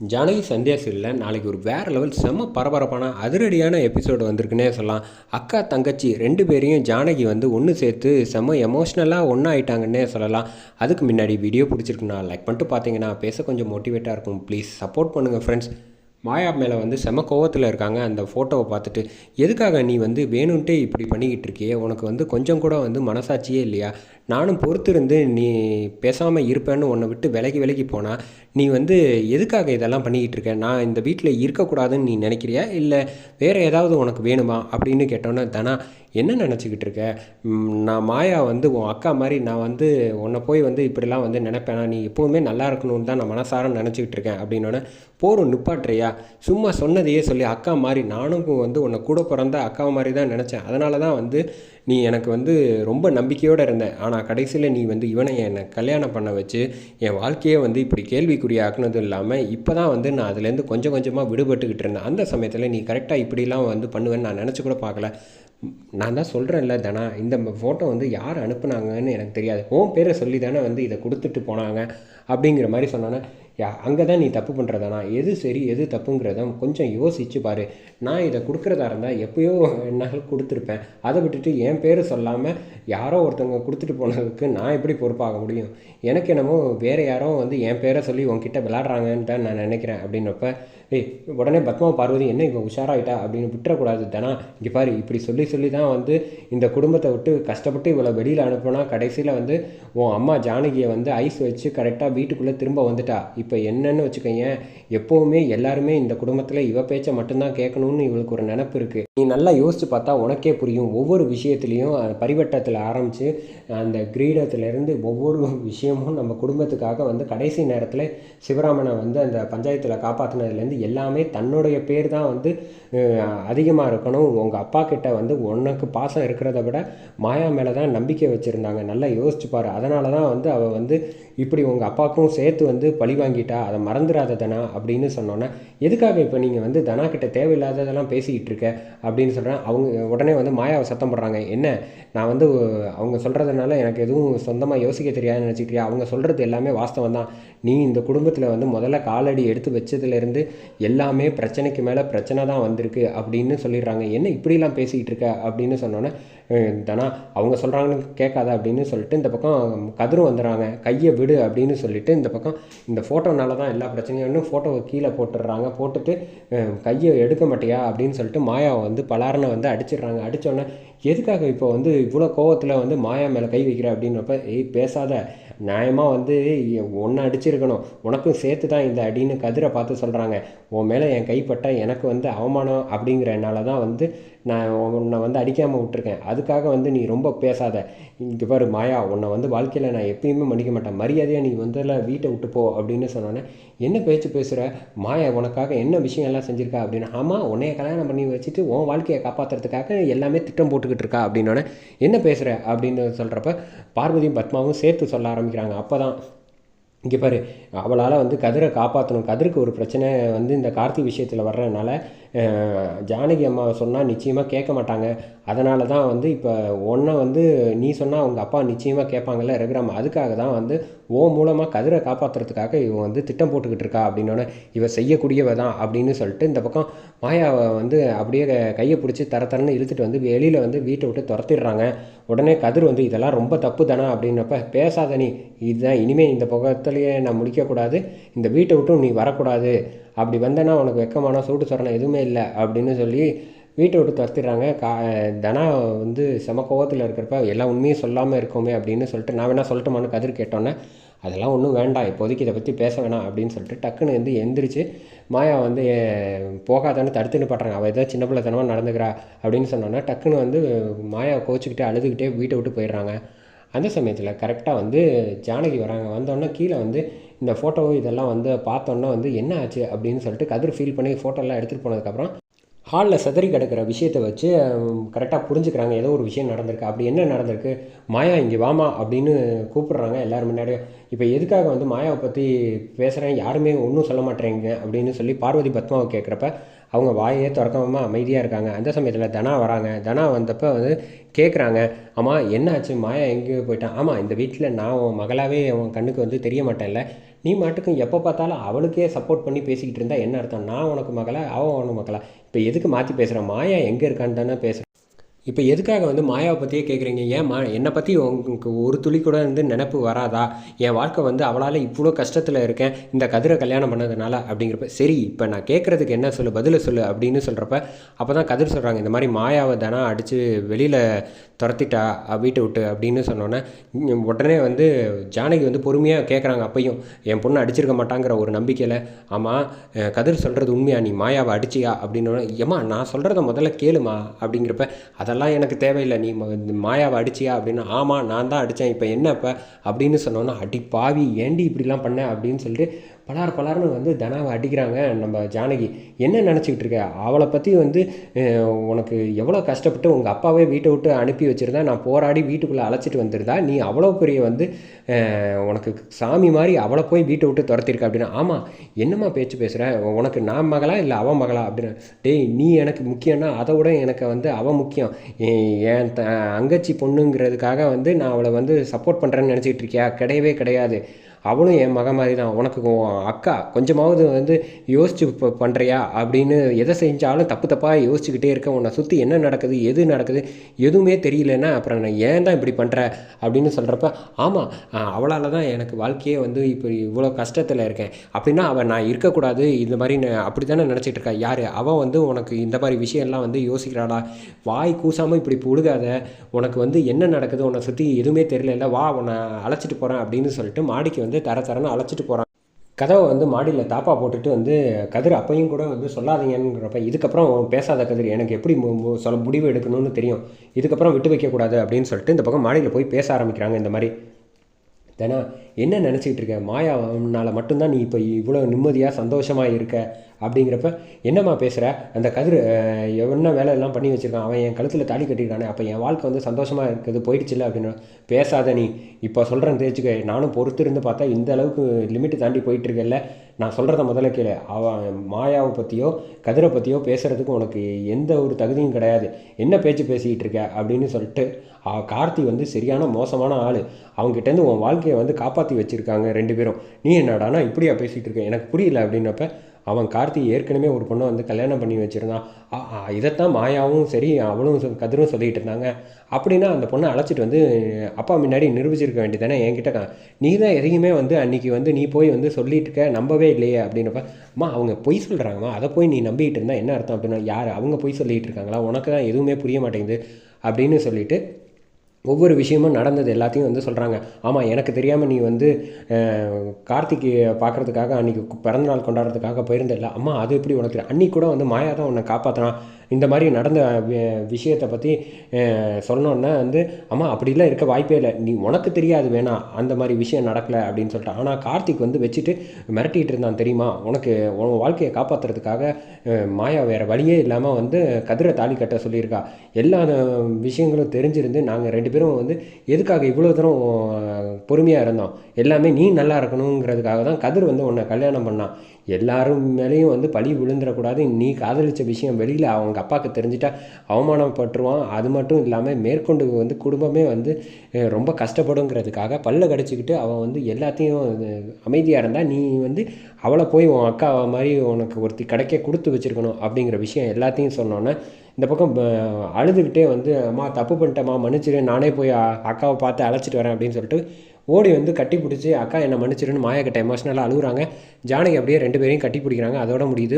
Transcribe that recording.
ஜானகி சந்தியா சீரியலில் நாளைக்கு ஒரு வேறு லெவல் செம்ம பரபரப்பான அதிரடியான எபிசோடு வந்திருக்குன்னே சொல்லலாம். அக்கா தங்கச்சி ரெண்டு பேரையும் ஜானகி வந்து ஒன்று சேர்த்து செம்ம எமோஷ்னலாக ஒன்றா ஆயிட்டாங்கன்னே சொல்லலாம். அதுக்கு முன்னாடி வீடியோ பிடிச்சிருக்குண்ணா லைக் பண்ணிட்டு பார்த்தீங்கன்னா பேச கொஞ்சம் மோட்டிவேட்டாக இருக்கும். ப்ளீஸ் சப்போர்ட் பண்ணுங்கள் ஃப்ரெண்ட்ஸ் மாயா மேலே வந்து செம கோவத்தில் இருக்காங்க. அந்த ஃபோட்டோவை பார்த்துட்டு எதுக்காக நீ வந்து வேணும்ன்ட்டு இப்படி பண்ணிக்கிட்டு இருக்கியே? உனக்கு வந்து கொஞ்சம் கூட வந்து மனசாட்சியே இல்லையா? நானும் பொறுத்திருந்து நீ பேசாமல் இருப்பேன்னு உன்னை விட்டு விலகி விலகி போனால் நீ வந்து எதுக்காக இதெல்லாம் பண்ணிக்கிட்டு இருக்க? நான் இந்த வீட்டில் இருக்கக்கூடாதுன்னு நீ நினைக்கிறியா? இல்லை வேறு ஏதாவது உனக்கு வேணுமா? அப்படின்னு கேட்டோன்னே தனா என்ன நினச்சிக்கிட்டு இருக்க? நான் மாயா வந்து உன் அக்கா மாதிரி நான் வந்து உன்னை போய் வந்து இப்படிலாம் வந்து நினைப்பேனா? நீ எப்போவுமே நல்லா இருக்கணும்னு தான் நான் மனசார நினச்சிக்கிட்டு இருக்கேன். அப்படின்னோடனே போரும் நிப்பாட்டுறியா? சும்மா சொன்னதையே சொல்லி அக்கா மாதிரி நானும் வந்து உன்னை கூட பிறந்த அக்கா மாதிரி தான் நினச்சேன். அதனால தான் வந்து நீ எனக்கு வந்து ரொம்ப நம்பிக்கையோடு இருந்தேன் ஆனால் கடைசியில் நீ வந்து இவனை என்னை கல்யாணம் பண்ண வச்சு என் வாழ்க்கையே வந்து இப்படி கேள்விக்குறியாக்குனதும் இல்லாமல் இப்போ தான் வந்து நான் அதுலேருந்து கொஞ்சம் கொஞ்சமாக விடுபட்டுக்கிட்டு இருந்தேன். அந்த சமயத்தில் நீ கரெக்டாக இப்படிலாம் வந்து பண்ணுவேன்னு நான் நினச்சி கூட பார்க்கல. நான் தான் சொல்கிறேன்ல தனா இந்த ஃபோட்டோ வந்து யார் அனுப்புனாங்கன்னு எனக்கு தெரியாது. உன் பேரை சொல்லி தானே வந்து இதை கொடுத்துட்டு போனாங்க அப்படிங்கிற மாதிரி சொன்னோன்னே யா அங்கே தான் நீ தப்பு பண்ணுறதானா எது சரி எது தப்புங்கிறத கொஞ்சம் யோசிச்சு பாரு. நான் இதை கொடுக்குறதா இருந்தால் எப்பயோ என்னால் கொடுத்துருப்பேன். அதை விட்டுட்டு என் பேர் சொல்லாமல் யாரோ ஒருத்தவங்க கொடுத்துட்டு போனதுக்கு நான் எப்படி பொறுப்பாக முடியும்? எனக்கு என்னமோ வேறு யாரோ வந்து என் பேரை சொல்லி உன்கிட்ட விளாட்றாங்கன்னு தான் நான் நினைக்கிறேன் அப்படின்னப்ப ஏய் உடனே பத்மா பார்வதி என்ன இப்போ உஷாராயிட்டா? அப்படின்னு விட்டுறக்கூடாது தானா. இங்கே பாரு இப்படி சொல்லி சொல்லி தான் வந்து இந்த குடும்பத்தை விட்டு கஷ்டப்பட்டு இவ்வளோ வெளியில் அனுப்புனா கடைசியில் வந்து உன் அம்மா ஜானகியை வந்து ஐஸ் வச்சு கரெக்டாக வீட்டுக்குள்ளே திரும்ப வந்துட்டா. இப்போ என்னன்னு வச்சுக்கோங்க எப்போவுமே எல்லாருமே இந்த குடும்பத்தில் இவ பேச்சை மட்டும்தான் கேட்கணும்னு இவளுக்கு ஒரு நினப்பு இருக்குது நீ நல்லா யோசிச்சு பார்த்தா உனக்கே புரியும். ஒவ்வொரு விஷயத்துலையும் பரிவட்டத்தில் ஆரம்பித்து அந்த கிரீடத்துலேருந்து ஒவ்வொரு விஷயமும் நம்ம குடும்பத்துக்காக வந்து கடைசி நேரத்தில் சிவராமனை வந்து அந்த பஞ்சாயத்தில் காப்பாற்றினதுலேருந்து எல்லாமே தன்னுடைய பேர் தான் வந்து அதிகமாக இருக்கணும். உங்கள் அப்பா கிட்ட வந்து உனக்கு பாசம் இருக்கிறத விட மாயா மேலே தான் நம்பிக்கை வச்சுருந்தாங்க. நல்லா யோசிச்சு பாரு. அதனால தான் வந்து அவள் வந்து இப்படி உங்கள் அப்பாவுக்கும் சேர்த்து வந்து பழி வாங்கிட்டா அதை மறந்துடாத தனா அப்படின்னு சொன்னோன்னே எதுக்காக இப்போ நீங்கள் வந்து தனா கிட்ட தேவையில்லாததெல்லாம் பேசிக்கிட்டு இருக்க அப்படின்னு சொல்கிறேன் அவங்க உடனே வந்து மாயாவை சத்தம் போடுறாங்க. என்ன? நான் வந்து அவங்க சொல்கிறதுனால எனக்கு எதுவும் சொந்தமாக யோசிக்க தெரியாதுன்னு நினச்சிக்கிறியா அவங்க சொல்கிறது எல்லாமே வாஸ்தவம் தான். நீ இந்த குடும்பத்தில் வந்து முதல்ல காலடி எடுத்து வச்சதுலேருந்து எல்லாமே பிரச்சனைக்கு மேலே பிரச்சனை தான் வந்திருக்கு அப்படின்னு சொல்லிடுறாங்க. என்ன இப்படிலாம் பேசிக்கிட்டு இருக்க அப்படின்னு சொன்னோன்னே தனா அவங்க சொல்கிறாங்கன்னு கேட்காத அப்படின்னு சொல்லிட்டு இந்த பக்கம் கதிரும் வந்துடுறாங்க. கையை விடு அப்படின்னு சொல்லிட்டு இந்த பக்கம் இந்த ஃபோட்டோனால தான் எல்லா பிரச்சனையும் ஃபோட்டோவை கீழே போட்டுடுறாங்க. போட்டுட்டு கையை எடுக்க மாட்டியா அப்படின்னு சொல்லிட்டு மாயாவை வந்து பலாரனை வந்து அடிச்சிடுறாங்க. அடித்தோடனே எதுக்காக இப்போ வந்து இவ்வளோ கோவத்தில் வந்து மாயா மேலே கை வைக்கிற? அப்படின்றப்ப ஏய் பேசாத. நியாயமாக வந்து ஒன்று அடிச்சிருக்கணும். உனக்கும் சேர்த்து தான் இந்த அடின்னு கதிரை பார்த்து சொல்கிறாங்க உன் மேலே என் கைப்பட்ட எனக்கு வந்து அவமானம் அப்படிங்கிறனால தான் வந்து நான் உன்னை வந்து அடிக்காமல் விட்டுருக்கேன். அதுக்காக வந்து நீ ரொம்ப பேசாத. இங்கே பாரு மாயா உன்னை வந்து வாழ்க்கையில் நான் எப்பயுமே மன்னிக்க மாட்டேன். மரியாதையாக நீ வந்துல வீட்டை விட்டு போ அப்படின்னு சொன்னோன்னே என்ன பேச்சு பேசுகிற மாயா உனக்காக என்ன விஷயம் எல்லாம் செஞ்சுருக்கா? அப்படின்னு ஆமாம் உன்னைய கல்யாணம் பண்ணி வச்சுட்டு உன் வாழ்க்கையை காப்பாற்றுறதுக்காக எல்லாமே திட்டம் போட்டுக்கிட்டு இருக்கா? அப்படின்னோடனே என்ன பேசுகிற அப்படின்னு சொல்கிறப்ப பார்வதியும் பத்மாவும் சேர்த்து சொல்ல காமிக்கிறாங்க அப்போ தான் இங்கே பாரு அவளால் வந்து கதிரை காப்பாற்றணும் கதிருக்கு ஒரு பிரச்சனை வந்து இந்த கார்த்தி விஷயத்தில் வர்றதுனால ஜானகி அம்மாவை சொன்னால் நிச்சயமாக கேட்க மாட்டாங்க. அதனால தான் வந்து இப்போ ஒன்றை வந்து நீ சொன்னால் அவங்க அப்பா நிச்சயமாக கேட்பாங்கல்ல ரகுராம். அதுக்காக தான் வந்து ஓ மூலமாக கதிரை காப்பாற்றுறதுக்காக இவன் வந்து திட்டம் போட்டுக்கிட்டு இருக்கா அப்படின்னோடனே இவ செய்யக்கூடியவ தான் அப்படின்னு சொல்லிட்டு இந்த பக்கம் மாயாவை வந்து அப்படியே க- கையை பிடிச்சி தர தரன்னு இழுத்துட்டு வந்து வெளியில் வந்து வீட்டை விட்டு துரத்திடுறாங்க. உடனே கதிர் வந்து இதெல்லாம் ரொம்ப தப்பு தானே? அப்படின்னப்ப பேசாத நீ இதுதான் இனிமேல் இந்த புகத்துலேயே நான் முடிக்கக்கூடாது. இந்த வீட்டை விட்டும் நீ வரக்கூடாது. அப்படி வந்தேன்னா உனக்கு வெக்கமான சூட்டு சொரணம் எதுவுமே இல்லை அப்படின்னு சொல்லி வீட்டை விட்டு துரத்திடுறாங்க. கா தனா வந்து செம கோவத்தில் இருக்கிறப்ப எல்லா உண்மையும் சொல்லாமல் இருக்கோமே அப்படின்னு சொல்லிட்டு நான் வேணால் சொல்லட்டுமான்னு கதிர் கேட்டோன்னே அதெல்லாம் ஒன்றும் வேண்டாம். இப்போதைக்கு இதை பற்றி பேச வேணாம். அப்படின்னு சொல்லிட்டு டக்குன்னு வந்து எந்திரிச்சு மாயா வந்து போகாதான்னு தடுத்துன்னு பட்டுறாங்க அவள் ஏதோ சின்ன பிள்ளைத்தனமாக நடந்துக்கிறா. அப்படின்னு சொன்னோன்னே டக்குன்னு வந்து மாயா கோச்சிக்கிட்டே அழுதுகிட்டே வீட்டை விட்டு போயிடுறாங்க. அந்த சமயத்தில் கரெக்டாக வந்து ஜானகி வராங்க. வந்தோடனே கீழே வந்து இந்த ஃபோட்டோ இதெல்லாம் வந்து பார்த்தோன்னே வந்து என்ன ஆச்சு அப்படின்னு சொல்லிட்டு கதிர் ஃபீல் பண்ணி ஃபோட்டோலாம் எடுத்துகிட்டு போனதுக்கப்புறம் ஹாலில் சிதறி கிடக்கிற விஷயத்தை வச்சு கரெக்டாக புரிஞ்சுக்கிறாங்க. ஏதோ ஒரு விஷயம் நடந்திருக்கு. அப்படி என்ன நடந்திருக்கு? மாயா இங்கே வாமா அப்படின்னு கூப்பிடுறாங்க எல்லோரும் முன்னாடியும். இப்போ எதுக்காக வந்து மாயாவை பற்றி பேசுகிறேன் யாருமே ஒன்றும் சொல்ல மாட்டேறீங்க அப்படின்னு சொல்லி பார்வதி பத்மாவை கேட்குறப்ப அவங்க வாயே திறக்காமல் அமைதியாக இருக்காங்க. அந்த சமயத்தில் தனா வராங்க. தனா வந்தப்போ வந்து கேட்குறாங்க அம்மா என்னாச்சு? மாயா எங்கேயோ போயிட்டான். ஆமாம் இந்த வீட்டில் நான் உன் மகளாகவே உன் கண்ணுக்கு வந்து தெரிய மாட்டேன்ல. நீ மாட்டுக்கும் எப்போ பார்த்தாலும் அவளுக்கே சப்போர்ட் பண்ணி பேசிக்கிட்டு இருந்தால் என்ன அர்த்தம்? நான் உனக்கு மகளா அவன் உனக்கு மகளா? இப்போ எதுக்கு மாற்றி பேசுகிறேன் மாயா எங்கே இருக்கான்னு தானே பேசுகிறேன் இப்போ எதுக்காக வந்து மாயாவை பற்றியே கேட்குறீங்க ஏம்மா என்னை பற்றி உங்களுக்கு ஒரு துளி கூட வந்து நினப்பு வராதா? என் வாழ்க்கை வந்து அவளால் இவ்வளோ கஷ்டத்தில் இருக்கேன். இந்த கதிரை கல்யாணம் பண்ணதுனால அப்படிங்கிறப்ப சரி இப்போ நான் கேட்குறதுக்கு என்ன சொல்லு பதிலை சொல்லு அப்படின்னு சொல்கிறப்ப அப்போ தான் கதிர் சொல்கிறாங்க இந்த மாதிரி மாயாவை தானே அடித்து வெளியில் துரத்திட்டா வீட்டை விட்டு அப்படின்னு சொன்னோன்னே உடனே வந்து ஜானகி வந்து பொறுமையாக கேட்குறாங்க அப்பையும் என் பொண்ணு அடிச்சிருக்க மாட்டாங்கிற ஒரு நம்பிக்கையில் ஆமாம் கதிர் சொல்கிறது உண்மையா? நீ மாயாவை அடிச்சியா? அப்படின்னு ஏம்மா நான் சொல்கிறத முதல்ல கேளுமா? அப்படிங்கிறப்ப அதெல்லாம் எனக்கு தேவையில்லை. நீ மாயாவை அடிச்சியா அப்படின்னு ஆமாம் நான் தான் அடித்தேன் இப்போ என்ன இப்போ? அப்படின்னு சொன்னோன்னா அடி பாவி ஏண்டி இப்படிலாம் பண்ண? அப்படின்னு சொல்லிட்டு பலார் பலார்னு வந்து தனாவை அடிக்கிறாங்க. நம்ம ஜானகி என்ன நினச்சிக்கிட்டு இருக்க? அவளை பற்றி வந்து உனக்கு எவ்வளோ கஷ்டப்பட்டு உங்கள் அப்பாவே வீட்டை விட்டு அனுப்பி வச்சுருந்தா நான் போராடி வீட்டுக்குள்ளே அழைச்சிட்டு வந்திருந்தா நீ அவ்வளோ பெரிய வந்து உனக்கு சாமி மாதிரி அவளை போய் வீட்டை விட்டு துரத்திருக்க அப்படின்னா ஆமாம் என்னம்மா பேச்சு பேசுகிற உனக்கு நான் மகளா இல்லை அவன் மகளா அப்படின்னு டேய் நீ எனக்கு முக்கியம்னா அதை விட எனக்கு வந்து அவன் முக்கியம். என் த அங்கச்சி பொண்ணுங்கிறதுக்காக வந்து நான் அவளை வந்து சப்போர்ட் பண்ணுறேன்னு நினச்சிக்கிட்டு இருக்கியா? கிடையவே கிடையாது. அவளும் என் மக மாதிரி தான். உனக்கு அக்கா கொஞ்சமாவது வந்து யோசிச்சு இப்போ பண்ணுறியா அப்படின்னு எதை செஞ்சாலும் தப்பு தப்பாக யோசிச்சுக்கிட்டே இருக்க உன்னை சுற்றி என்ன நடக்குது எது நடக்குது எதுவுமே தெரியலன்னா அப்புறம் நான் ஏன் தான் இப்படி பண்ணுற அப்படின்னு சொல்கிறப்ப ஆமாம் அவளால் தான் எனக்கு வாழ்க்கையே வந்து இப்போ இவ்வளோ கஷ்டத்தில் இருக்கேன். அப்படின்னா அவள் நான் இருக்கக்கூடாது இந்த மாதிரி நான் அப்படி தானே நினச்சிட்டு இருக்கா? யார்? அவள் வந்து உனக்கு இந்த மாதிரி விஷயம்லாம் வந்து யோசிக்கிறாளா வாய் கூசாமல் இப்படி புழுகாத உனக்கு வந்து என்ன நடக்குது உன்னை சுற்றி எதுவுமே தெரியல வா உன்னை அழைச்சிட்டு போகிறேன் அப்படின்னு சொல்லிட்டு மாடிக்கு வந்து தர தரன்னு அழைச்சிட்டு போகிறான் கதவை வந்து மாடியில் தாப்பா போட்டுட்டு வந்து கதிர் அப்பையும் கூட வந்து சொல்லாதீங்கங்கிறப்ப இதுக்கப்புறம் பேசாத கதிர் எனக்கு எப்படி சொல்ல முடிவு எடுக்கணும்னு தெரியும். இதுக்கப்புறம் விட்டு வைக்கக்கூடாது அப்படின்னு சொல்லிட்டு இந்த பக்கம் மாடியில் போய் பேச ஆரம்பிக்கிறாங்க இந்த மாதிரி. தானே என்ன நினச்சிக்கிட்டு இருக்க? மாயாவனால மட்டும்தான் நீ இப்போ இவ்வளோ நிம்மதியாக சந்தோஷமாக இருக்க. அப்படிங்கிறப்ப என்னம்மா பேசுகிற அந்த கதிர் என்ன வேலை எல்லாம் பண்ணி வச்சுருக்கான்? அவன் என் கழுத்தில் தாலி கட்டியிருக்கானே அப்போ என் வாழ்க்கை வந்து சந்தோஷமாக இருக்குது போயிடுச்சுல்ல அப்படின்னு பேசாத நீ. இப்போ சொல்கிறேன் தேய்ச்சிக்க நானும் பொறுத்து இருந்து பார்த்தா இந்த அளவுக்கு லிமிட்டு தாண்டி போயிட்டுருக்கல நான் சொல்கிறத முதல்ல கேளு. அவன் மாயாவை பற்றியோ கதிரை பற்றியோ பேசுகிறதுக்கு உனக்கு எந்த ஒரு தகுதியும் கிடையாது. என்ன பேச்சு பேசிக்கிட்டு இருக்க அப்படின்னு சொல்லிட்டு கார்த்தி வந்து சரியான மோசமான ஆள். அவங்ககிட்டேருந்து உன் வாழ்க்கையை வந்து காப்பாற்றி வச்சுருக்காங்க ரெண்டு பேரும். நீ என்னடானா இப்படியா பேசிகிட்டு இருக்க? எனக்கு புரியல அப்படின்னப்ப அவன் கார்த்தி ஏற்கனவே ஒரு பொண்ணை வந்து கல்யாணம் பண்ணி வச்சுருந்தான். ஆ, இதைத்தான் மாயாவும் சரி அவளும் சொ- கதிரும் சொல்லிகிட்டு இருந்தாங்க. அப்படின்னா அந்த பொண்ணை அழைச்சிட்டு வந்து அப்பா முன்னாடி நிரூபிச்சிருக்க வேண்டியதானே என்கிட்ட நீ தான் எதையுமே வந்து அன்னைக்கு வந்து நீ போய் வந்து சொல்லிட்டு இருக்க நம்பவே இல்லையே அப்படின்றப்ப அம்மா அவங்க பொய் சொல்கிறாங்கம்மா அதை போய் நீ நம்பிக்கிட்டு இருந்தால் என்ன அர்த்தம்? அப்படின்னா யார் அவங்க பொய் சொல்லிகிட்டு இருக்காங்களா? உனக்கு தான் எதுவுமே புரிய மாட்டேங்குது அப்படின்னு சொல்லிட்டு ஒவ்வொரு விஷயமும் நடந்தது எல்லாத்தையும் வந்து சொல்கிறாங்க ஆமாம் எனக்கு தெரியாமல் நீ வந்து கார்த்திக்கு கார்த்திகை பார்க்குறதுக்காக அன்றைக்கி பிறந்தநாள் கொண்டாடுறதுக்காக போயிருந்தில்ல அம்மா அது எப்படி உனக்கு தெரியும்? கூட வந்து மாயா தான் உன்னை காப்பாற்றினா இந்த மாதிரி நடந்த விஷயத்தை பற்றி சொன்னோன்னே வந்து அம்மா அப்படிலாம் இருக்க வாய்ப்பே இல்லை. நீ உனக்கு தெரியாது வேணாம் அந்த மாதிரி விஷயம் நடக்கலை. அப்படின்னு சொல்லிட்டு. ஆனால் கார்த்திக் வந்து வச்சுட்டு மிரட்டிகிட்டு இருந்தான் தெரியுமா? உனக்கு உன் வாழ்க்கையை காப்பாற்றுறதுக்காக மாயா வேறு வழியே இல்லாமல் வந்து கதிரை தாலி கட்ட சொல்லியிருக்கா. எல்லா விஷயங்களும் தெரிஞ்சிருந்து நாங்கள் ரெண்டு பேரும் வந்து எதுக்காக இவ்வளோ தூரம் பொறுமையாக இருந்தோம். எல்லாமே நீ நல்லா இருக்கணுங்கிறதுக்காக தான் கதிர் வந்து உன்னை கல்யாணம் பண்ணான் எல்லாரும் மேலேயும் வந்து பழி விழுந்துடக்கூடாது. நீ காதலிச்ச விஷயம் வெளியில் அவங்க அப்பாவுக்கு தெரிஞ்சிட்டா அவமானப்பட்டுருவான். அது மட்டும் இல்லாமல் மேற்கொண்டு வந்து குடும்பமே வந்து ரொம்ப கஷ்டப்படுங்கிறதுக்காக பல்ல கடிச்சிக்கிட்டு அவன் வந்து எல்லாத்தையும் அமைதியாக இருந்தால் நீ வந்து அவளை போய் உன் அக்கா மாதிரி உனக்கு ஒருத்தி கிடைக்க கொடுத்து வச்சிருக்கணும் அப்படிங்கிற விஷயம் எல்லாத்தையும் சொன்னோன்னே இந்த பக்கம் அழுதுகிட்டே வந்து அம்மா தப்பு பண்ணிட்டேம்மா மன்னிச்சிரு. நானே போய் அக்காவை பார்த்து அழைச்சிட்டு வரேன் அப்படின்னு சொல்லிட்டு ஓடி வந்து கட்டி பிடிச்சி அக்கா என்னை மன்னிச்சிருன்னு மாயா எமோஷனலாக அழுகுறாங்க. ஜானகி அப்படியே ரெண்டு பேரையும் கட்டி பிடிக்கிறாங்க. அதோட முடியுது.